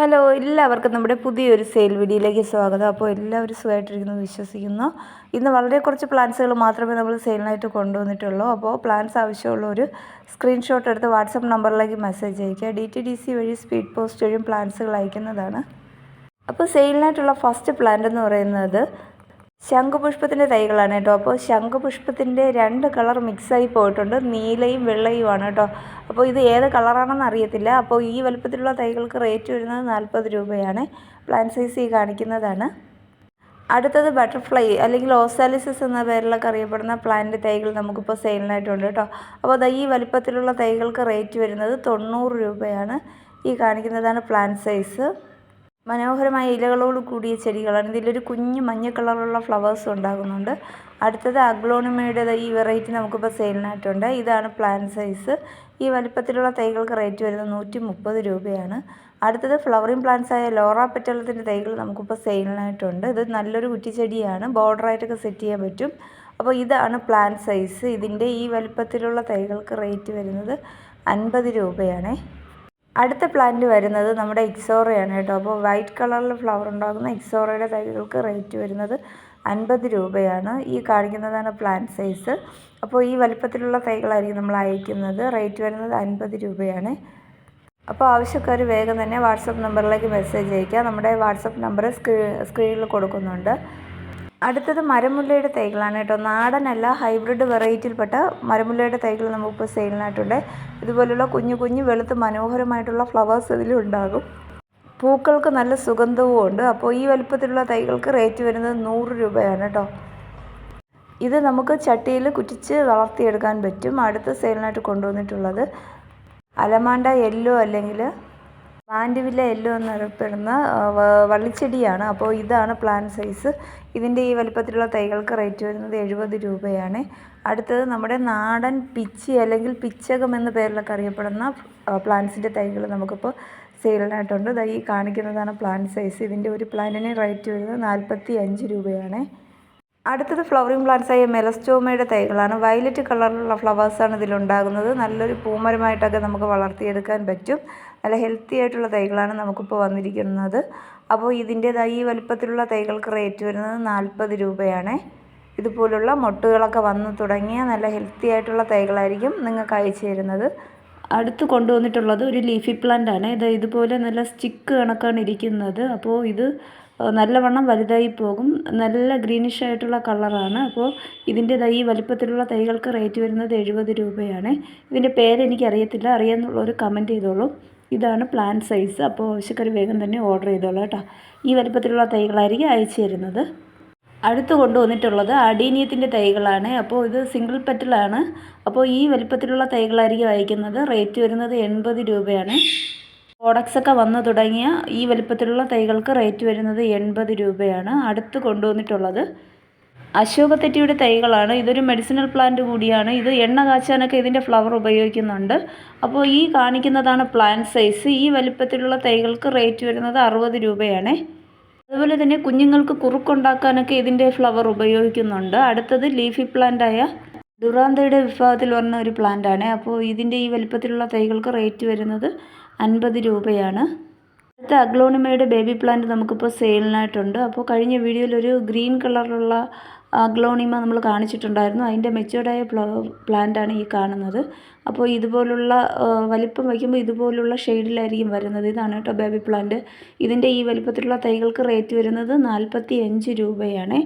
Hello എല്ലാവർക്കും നമ്മുടെ പുതിയൊരു സെയിൽ വീഡിയോയിലേക്ക് സ്വാഗതം. അപ്പോൾ എല്ലാവരും സുഖമായിട്ടിരിക്കുന്നു വിശ്വസിക്കുന്നു. ഇന്ന് വളരെ കുറച്ച് പ്ലാൻസുകൾ മാത്രമേ നമ്മൾ സെയിലിനായിട്ട് കൊണ്ടുവന്നിട്ടുള്ളൂ. അപ്പോൾ പ്ലാൻസ് ആവശ്യമുള്ള ഒരു സ്ക്രീൻഷോട്ട് എടുത്ത് വാട്സപ്പ് നമ്പറിലേക്ക് മെസ്സേജ് അയക്കുക ഡി ടി ഡി സി വഴി സ്പീഡ് പോസ്റ്റ് വഴിയും പ്ലാൻസുകൾ അയക്കുന്നതാണ് അപ്പോൾ സെയിലിനായിട്ടുള്ള ഫസ്റ്റ് പ്ലാന്റ് എന്ന് പറയുന്നത് ശംഖുപുഷ്പത്തിന്റെ തൈകളാണ് കേട്ടോ. അപ്പോൾ ശംഖുപുഷ്പത്തിന്റെ രണ്ട് കളർ മിക്സായി പോയിട്ടുണ്ട്. നീലയും വെള്ളയുമാണ് കേട്ടോ. അപ്പോൾ ഇത് ഏത് കളറാണെന്ന് അറിയത്തില്ല. അപ്പോൾ ഈ വലുപ്പത്തിലുള്ള തൈകൾക്ക് റേറ്റ് വരുന്നത് നാൽപ്പത് രൂപയാണ്. പ്ലാൻ സൈസ് ഈ കാണിക്കുന്നതാണ്. അടുത്തത് ബട്ടർഫ്ലൈ അല്ലെങ്കിൽ ഓസാലിസിസ് എന്ന പേരിലൊക്കെ അറിയപ്പെടുന്ന പ്ലാന്റ് തൈകൾ നമുക്കിപ്പോൾ സെയിലിനായിട്ടുണ്ട് കേട്ടോ. അപ്പോൾ അത് ഈ വലുപ്പത്തിലുള്ള തൈകൾക്ക് റേറ്റ് വരുന്നത് തൊണ്ണൂറ് രൂപയാണ്. ഈ കാണിക്കുന്നതാണ് പ്ലാന്റ് സൈസ് മനോഹരമായ ഇലകളോട് കൂടിയ ചെടികളാണ് ഇതിലൊരു കുഞ്ഞ് മഞ്ഞ കളറുള്ള ഫ്ലവേഴ്സ് ഉണ്ടാകുന്നുണ്ട്. അടുത്തത് അഗ്ലോണിമയുടെ ഈ വെറൈറ്റി നമുക്കിപ്പോൾ സെയിലിനായിട്ടുണ്ട് ഇതാണ് പ്ലാൻ സൈസ് ഈ വലിപ്പത്തിലുള്ള തൈകൾക്ക് റേറ്റ് വരുന്നത് നൂറ്റി മുപ്പത് രൂപയാണ്. അടുത്തത് ഫ്ലവറിങ് പ്ലാന്റ്സ് ആയ ലോറ പെറ്റലത്തിന്റെ തൈകൾ നമുക്കിപ്പോൾ സെയിലിനായിട്ടുണ്ട് ഇത് നല്ലൊരു കുറ്റിച്ചെടിയാണ് ബോർഡറായിട്ടൊക്കെ സെറ്റ് ചെയ്യാൻ പറ്റും. അപ്പോൾ ഇതാണ് പ്ലാൻ സൈസ് ഇതിന്റെ ഈ വലിപ്പത്തിലുള്ള തൈകൾക്ക് റേറ്റ് വരുന്നത് അൻപത് രൂപയാണേ. അടുത്ത പ്ലാന്റ് വരുന്നത് നമ്മുടെ ഇക്സോറയാണ് കേട്ടോ. അപ്പോൾ വൈറ്റ് കളറിൽ ഫ്ലവർ ഉണ്ടാകുന്ന ഇക്സോറയുടെ തൈകൾക്ക് റേറ്റ് വരുന്നത് അൻപത് രൂപയാണ്. ഈ കാണിക്കുന്നതാണ് പ്ലാന്റ് സൈസ് അപ്പോൾ ഈ വലിപ്പത്തിലുള്ള തൈകളായിരിക്കും നമ്മൾ അയക്കുന്നത്. റേറ്റ് വരുന്നത് അൻപത് രൂപയാണ്. അപ്പോൾ ആവശ്യക്കാർ വേഗം തന്നെ വാട്സപ്പ് നമ്പറിലേക്ക് മെസ്സേജ് അയക്കുക നമ്മുടെ വാട്സപ്പ് നമ്പർ സ്ക്രീ സ്ക്രീനിൽ കൊടുക്കുന്നുണ്ട്. അടുത്തത് മരമുല്ലയുടെ തൈകളാണ് കേട്ടോ. നാടനല്ല ഹൈബ്രിഡ് വെറൈറ്റിയിൽപ്പെട്ട മരമുല്ലയുടെ തൈകൾ നമുക്കിപ്പോൾ സെയിലിനായിട്ടുണ്ട്. ഇതുപോലുള്ള കുഞ്ഞു കുഞ്ഞു വെളുത്ത് മനോഹരമായിട്ടുള്ള ഫ്ലവേഴ്സ് ഇതിലുണ്ടാകും പൂക്കൾക്ക് നല്ല സുഗന്ധവും ഉണ്ട്. അപ്പോൾ ഈ വലുപ്പത്തിലുള്ള തൈകൾക്ക് റേറ്റ് വരുന്നത് നൂറ് രൂപയാണ് കേട്ടോ. ഇത് നമുക്ക് ചട്ടിയിൽ കുറ്റിച്ച് വളർത്തിയെടുക്കാൻ പറ്റും. അടുത്ത സെയിലിനായിട്ട് കൊണ്ടുവന്നിട്ടുള്ളത് അലമാണ്ട യെല്ലോ അല്ലെങ്കിൽ മാൻഡുവില്ല യെല്ലോ എന്നറിയപ്പെടുന്ന വള്ളിച്ചെടിയാണ്. അപ്പോൾ ഇതാണ് പ്ലാൻ സൈസ്. ഇതിന്റെ ഈ വലിപ്പത്തിലുള്ള തൈകൾക്ക് റേറ്റ് വരുന്നത് എഴുപത് രൂപയാണ്. അടുത്തത് നമ്മുടെ നാടൻ പിച്ചി അല്ലെങ്കിൽ പിച്ചകം എന്ന പേരിലൊക്കെ അറിയപ്പെടുന്ന പ്ലാന്റ്സിന്റെ തൈകൾ നമുക്കിപ്പോൾ സെയിലിനായിട്ടുണ്ട്. ഈ കാണിക്കുന്നതാണ് പ്ലാൻ സൈസ്. ഇതിന്റെ ഒരു പ്ലാന്റിന് റേറ്റ് വരുന്നത് നാൽപ്പത്തി അഞ്ച് രൂപയാണ്. അടുത്തത് ഫ്ലവറിംഗ് പ്ലാന്റ്സായ മെലസ്റ്റോമയുടെ തൈകളാണ്. വയലറ്റ് കളറിലുള്ള ഫ്ലവേഴ്സാണ് ഇതിലുണ്ടാകുന്നത്. നല്ലൊരു പൂമരമായിട്ടൊക്കെ നമുക്ക് വളർത്തിയെടുക്കാൻ പറ്റും. നല്ല ഹെൽത്തി ആയിട്ടുള്ള തൈകളാണ് നമുക്കിപ്പോൾ വന്നിരിക്കുന്നത്. അപ്പോൾ ഇതിന്റേതായി ഈ വലിപ്പത്തിലുള്ള തൈകൾക്ക് റേറ്റ് വരുന്നത് നാൽപ്പത് രൂപയാണ്. ഇതുപോലുള്ള മൊട്ടുകളൊക്കെ വന്നു തുടങ്ങിയ നല്ല ഹെൽത്തി ആയിട്ടുള്ള തൈകളായിരിക്കും നിങ്ങൾക്ക് അയച്ചു തരുന്നത്. അടുത്ത് കൊണ്ടുവന്നിട്ടുള്ളത് ഒരു ലീഫി പ്ലാന്റ് ആണ്. ഇത് ഇതുപോലെ നല്ല സ്റ്റിക്ക് കണക്കാണ് ഇരിക്കുന്നത്. അപ്പോൾ ഇത് നല്ലവണ്ണം വലുതായി പോകും. നല്ല ഗ്രീനിഷ് ആയിട്ടുള്ള കളറാണ് അപ്പോൾ ഇതിന്റെ ഈ വലിപ്പത്തിലുള്ള തൈകൾക്ക് റേറ്റ് വരുന്നത് എഴുപത് രൂപയാണ്. ഇതിന്റെ പേരെനിക്ക് അറിയത്തില്ല അറിയാമെന്നുള്ളവർ കമന്റ് ചെയ്തോളൂ. ഇതാണ് പ്ലാൻ സൈസ് അപ്പോൾ ആവശ്യക്കാർ വേഗം തന്നെ ഓർഡർ ചെയ്തോളാം കേട്ടോ. ഈ വലിപ്പത്തിലുള്ള തൈകളായിരിക്കും അയച്ചു തരുന്നത്. അടുത്ത് കൊണ്ടുവന്നിട്ടുള്ളത് അടീനിയത്തിന്റെ തൈകളാണ്. അപ്പോൾ ഇത് സിംഗിൾ പെറ്റലാണ് അപ്പോൾ ഈ വലിപ്പത്തിലുള്ള തൈകളായിരിക്കും അയക്കുന്നത്. റേറ്റ് വരുന്നത് എൺപത് രൂപയാണ്. പ്രോഡക്ട്സൊക്കെ വന്നു തുടങ്ങിയ ഈ വലിപ്പത്തിലുള്ള തൈകൾക്ക് റേറ്റ് വരുന്നത് എൺപത് രൂപയാണ്. അടുത്ത് കൊണ്ടുവന്നിട്ടുള്ളത് അശോകത്തെറ്റിയുടെ തൈകളാണ്. ഇതൊരു മെഡിസിനൽ പ്ലാന്റ് കൂടിയാണ്. ഇത് എണ്ണ കാച്ചാനൊക്കെ ഇതിന്റെ ഫ്ലവർ ഉപയോഗിക്കുന്നുണ്ട്. അപ്പോൾ ഈ കാണിക്കുന്നതാണ് പ്ലാന്റ് സൈസ് ഈ വലിപ്പത്തിലുള്ള തൈകൾക്ക് റേറ്റ് വരുന്നത് അറുപത് രൂപയാണ്. അതുപോലെ തന്നെ കുഞ്ഞുങ്ങൾക്ക് കുറുക്കുണ്ടാക്കാനൊക്കെ ഇതിന്റെ ഫ്ലവർ ഉപയോഗിക്കുന്നുണ്ട്. അടുത്തത് ലീഫി പ്ലാന്റായ ഡുറാന്തയുടെ വിഭാഗത്തിൽ വരുന്ന ഒരു പ്ലാന്റാണ് അപ്പോൾ ഇതിന്റെ ഈ വലിപ്പത്തിലുള്ള തൈകൾക്ക് റേറ്റ് വരുന്നത് അൻപത് രൂപയാണ്. അടുത്ത അഗ്ലോണിമയുടെ ബേബി പ്ലാന്റ് നമുക്കിപ്പോൾ സെയിലിനായിട്ടുണ്ട് അപ്പോൾ കഴിഞ്ഞ വീഡിയോയിൽ ഒരു ഗ്രീൻ കളറിലുള്ള അഗ്ലോണിമ നമ്മൾ കാണിച്ചിട്ടുണ്ടായിരുന്നു. അതിന്റെ മെച്ചുവേർഡായ പ്ലാന്റാണ് ഈ കാണുന്നത്. അപ്പോൾ ഇതുപോലുള്ള വലിപ്പം വയ്ക്കുമ്പോൾ ഇതുപോലുള്ള ഷെയ്ഡിലായിരിക്കും വരുന്നത്. ഇതാണ് കേട്ടോ ബേബി പ്ലാന്റ്. ഇതിന്റെ ഈ വലിപ്പത്തിലുള്ള തൈകൾക്ക് റേറ്റ് വരുന്നത് നാൽപ്പത്തി അഞ്ച് രൂപയാണ്.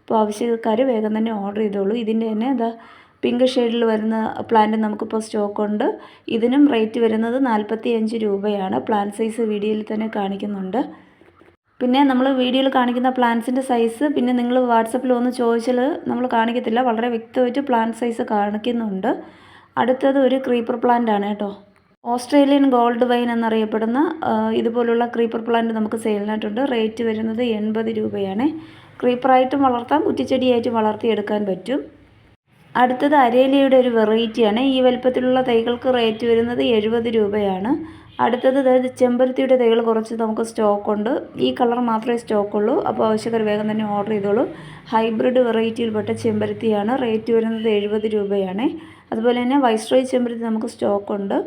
അപ്പോൾ ആവശ്യക്കാർ വേഗം തന്നെ ഓർഡർ ചെയ്തോളൂ. ഇതിന്റെ തന്നെ എന്താ പിങ്ക് ഷെയ്ഡിൽ വരുന്ന പ്ലാന്റ് നമുക്കിപ്പോൾ സ്റ്റോക്കുണ്ട് ഇതിനും റേറ്റ് വരുന്നത് നാൽപ്പത്തി അഞ്ച് രൂപയാണ്. പ്ലാന്റ് സൈസ് വീഡിയോയിൽ തന്നെ കാണിക്കുന്നുണ്ട്. പിന്നെ നമ്മൾ വീഡിയോയിൽ കാണിക്കുന്ന പ്ലാന്റ്സിന്റെ സൈസ് പിന്നെ നിങ്ങൾ വാട്സപ്പിൽ ഒന്ന് ചോദിച്ചാൽ നമ്മൾ കാണിക്കത്തില്ല. വളരെ വ്യക്തമായിട്ട് പ്ലാന്റ് സൈസ് കാണിക്കുന്നുണ്ട്. അടുത്തത് ഒരു ക്രീപ്പർ പ്ലാന്റ് ആണ് കേട്ടോ. ഓസ്ട്രേലിയൻ ഗോൾഡ് വൈൻ എന്നറിയപ്പെടുന്ന ഇതുപോലുള്ള ക്രീപ്പർ പ്ലാന്റ് നമുക്ക് സെയിലിനായിട്ടുണ്ട് റേറ്റ് വരുന്നത് എൺപത് രൂപയാണ്. ക്രീപ്പറായിട്ടും വളർത്താം കുറ്റിച്ചെടിയായിട്ടും വളർത്തിയെടുക്കാൻ പറ്റും. അടുത്തത് അരേലിയുടെ ഒരു വെറൈറ്റിയാണ് ഈ വലുപ്പത്തിലുള്ള തൈകൾക്ക് റേറ്റ് വരുന്നത് എഴുപത് രൂപയാണ്. അടുത്തത് അതായത് ചെമ്പരത്തിയുടെ തൈകൾ കുറച്ച് നമുക്ക് സ്റ്റോക്കുണ്ട് ഈ കളർ മാത്രമേ സ്റ്റോക്കുള്ളൂ അപ്പോൾ ആവശ്യക്കാർ വേഗം തന്നെ ഓർഡർ ചെയ്തോളൂ. ഹൈബ്രിഡ് വെറൈറ്റിയിൽപ്പെട്ട ചെമ്പരത്തിയാണ്. റേറ്റ് വരുന്നത് എഴുപത് രൂപയാണ്. അതുപോലെ തന്നെ വൈസ്ട്രോയി ചെമ്പരത്തി നമുക്ക് സ്റ്റോക്കുണ്ട്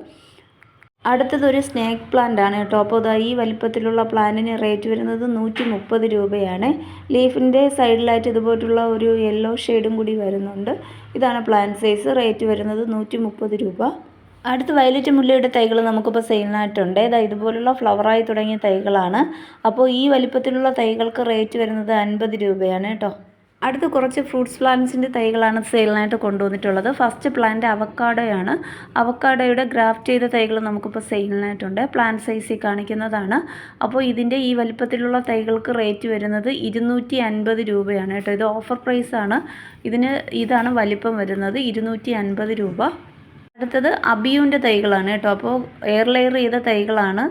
അടുത്തത് ഒരു സ്നേക്ക് പ്ലാന്റ് ആണ് കേട്ടോ. അപ്പോൾ ഇതാ ഈ വലിപ്പത്തിലുള്ള പ്ലാന്റിന് റേറ്റ് വരുന്നത് നൂറ്റി മുപ്പത് രൂപയാണ്. ലീഫിന്റെ സൈഡിലായിട്ട് ഇതുപോലുള്ള ഒരു യെല്ലോ ഷെയ്ഡും കൂടി വരുന്നുണ്ട്. ഇതാണ് പ്ലാന്റ് സൈസ് റേറ്റ് വരുന്നത് നൂറ്റി രൂപ. അടുത്ത് വയലറ്റ് മുല്ലയുടെ തൈകൾ നമുക്കിപ്പോൾ സെയിലിനായിട്ടുണ്ട്. ഇതാ ഇതുപോലുള്ള ഫ്ലവറായി തുടങ്ങിയ തൈകളാണ്. അപ്പോൾ ഈ വലിപ്പത്തിലുള്ള തൈകൾക്ക് റേറ്റ് വരുന്നത് അൻപത് രൂപയാണ് കേട്ടോ. അടുത്ത് കുറച്ച് ഫ്രൂട്ട്സ് പ്ലാന്റ്സിന്റെ തൈകളാണ് സെയിലിനായിട്ട് കൊണ്ടുവന്നിട്ടുള്ളത്. ഫസ്റ്റ് പ്ലാന്റ് അവക്കാഡോയാണ് അവക്കാഡോയുടെ ഗ്രാഫ്റ്റ് ചെയ്ത തൈകൾ നമുക്കിപ്പോൾ സെയിലിനായിട്ടുണ്ട്. പ്ലാന്റ് സൈസിൽ കാണിക്കുന്നതാണ്. അപ്പോൾ ഇതിന്റെ ഈ വലിപ്പത്തിലുള്ള തൈകൾക്ക് റേറ്റ് വരുന്നത് ഇരുന്നൂറ്റി അൻപത് രൂപയാണ് കേട്ടോ. ഇത് ഓഫർ പ്രൈസാണ് ഇതിന് ഇതാണ് വലിപ്പം വരുന്നത് ഇരുന്നൂറ്റി അൻപത് രൂപ. അടുത്തത് അബിയുവിന്റെ തൈകളാണ് കേട്ടോ. അപ്പോൾ എയർ ലെയർ ചെയ്ത തൈകളാണ്.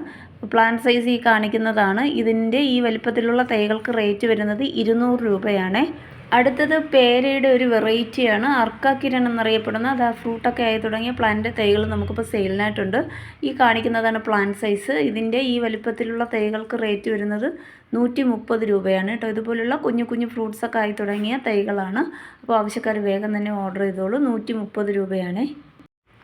പ്ലാന്റ് സൈസ് ഈ കാണിക്കുന്നതാണ്. ഇതിന്റെ ഈ വലിപ്പത്തിലുള്ള തൈകൾക്ക് റേറ്റ് വരുന്നത് ഇരുന്നൂറ് രൂപയാണ്. അടുത്തത് പേരയുടെ ഒരു വെറൈറ്റിയാണ് അർക്ക കിരൺ എന്നറിയപ്പെടുന്ന അത് ആ ഫ്രൂട്ടൊക്കെ ആയി തുടങ്ങിയ പ്ലാന്റ് തൈകൾ നമുക്കിപ്പോൾ സെയിലിനായിട്ടുണ്ട് ഈ കാണിക്കുന്നതാണ് പ്ലാന്റ് സൈസ് ഇതിന്റെ ഈ വലിപ്പത്തിലുള്ള തൈകൾക്ക് റേറ്റ് വരുന്നത് നൂറ്റി മുപ്പത് രൂപയാണ് കേട്ടോ. ഇതുപോലുള്ള കുഞ്ഞു കുഞ്ഞു ഫ്രൂട്ട്സൊക്കെ ആയി തുടങ്ങിയ തൈകളാണ്. അപ്പോൾ ആവശ്യക്കാർ വേഗം തന്നെ ഓർഡർ ചെയ്തോളൂ. നൂറ്റി മുപ്പത് രൂപയാണ്.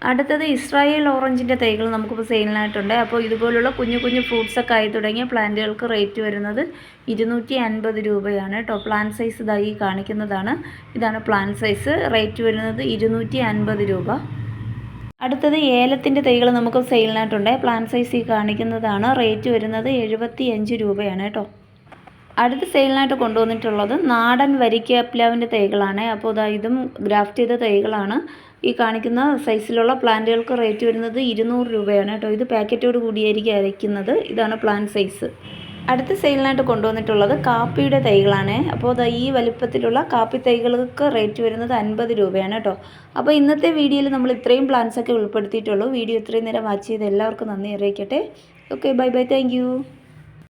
അടുത്തത് ഇസ്രായേൽ ഓറഞ്ചിന്റെ തൈകൾ നമുക്കിപ്പോൾ സെയിലിനായിട്ടുണ്ട്. അപ്പോൾ ഇതുപോലുള്ള കുഞ്ഞു കുഞ്ഞു ഫ്രൂട്ട്സൊക്കെ ആയി തുടങ്ങിയ പ്ലാന്റുകൾക്ക് റേറ്റ് വരുന്നത് ഇരുന്നൂറ്റി അൻപത് രൂപയാണ്. കേട്ടോ പ്ലാന്റ് സൈസ് ഇതായി കാണിക്കുന്നതാണ്. ഇതാണ് പ്ലാന്റ് സൈസ്. റേറ്റ് വരുന്നത് ഇരുന്നൂറ്റി അൻപത് രൂപ. അടുത്തത് ഏലത്തിന്റെ തൈകൾ നമുക്ക് സെയിലിനായിട്ടുണ്ട്. പ്ലാന്റ് സൈസ് ഈ കാണിക്കുന്നതാണ്. റേറ്റ് വരുന്നത് എഴുപത്തി അഞ്ച് രൂപയാണ് കേട്ടോ അടുത്ത സെയിലിനായിട്ട് കൊണ്ടുവന്നിട്ടുള്ളത് നാടൻ വരിക്കപ്ലാവിന്റെ തൈകളാണ്. അപ്പോൾ ഇതാ ഇതും ഗ്രാഫ്റ്റ് ചെയ്ത തൈകളാണ്. ഈ കാണിക്കുന്ന സൈസിലുള്ള പ്ലാന്റുകൾക്ക് റേറ്റ് വരുന്നത് ഇരുന്നൂറ് രൂപയാണ് കേട്ടോ. ഇത് പാക്കറ്റോട് കൂടിയായിരിക്കും അരയ്ക്കുന്നത്. ഇതാണ് പ്ലാന്റ് സൈസ്. അടുത്ത സെയിലിനായിട്ട് കൊണ്ടുവന്നിട്ടുള്ളത് കാപ്പിയുടെ തൈകളാണ്. അപ്പോൾ ഈ വലിപ്പത്തിലുള്ള കാപ്പി തൈകൾക്ക് റേറ്റ് വരുന്നത് അൻപത് രൂപയാണ് കേട്ടോ. അപ്പോൾ ഇന്നത്തെ വീഡിയോയിൽ നമ്മൾ ഇത്രയും പ്ലാന്റ്സ് ഒക്കെ ഉൾപ്പെടുത്തിയിട്ടുള്ളൂ. വീഡിയോ ഇത്രയും നേരം വാച്ച് ചെയ്ത് എല്ലാവർക്കും നന്ദി അറിയിക്കട്ടെ. Okay bye bye. താങ്ക്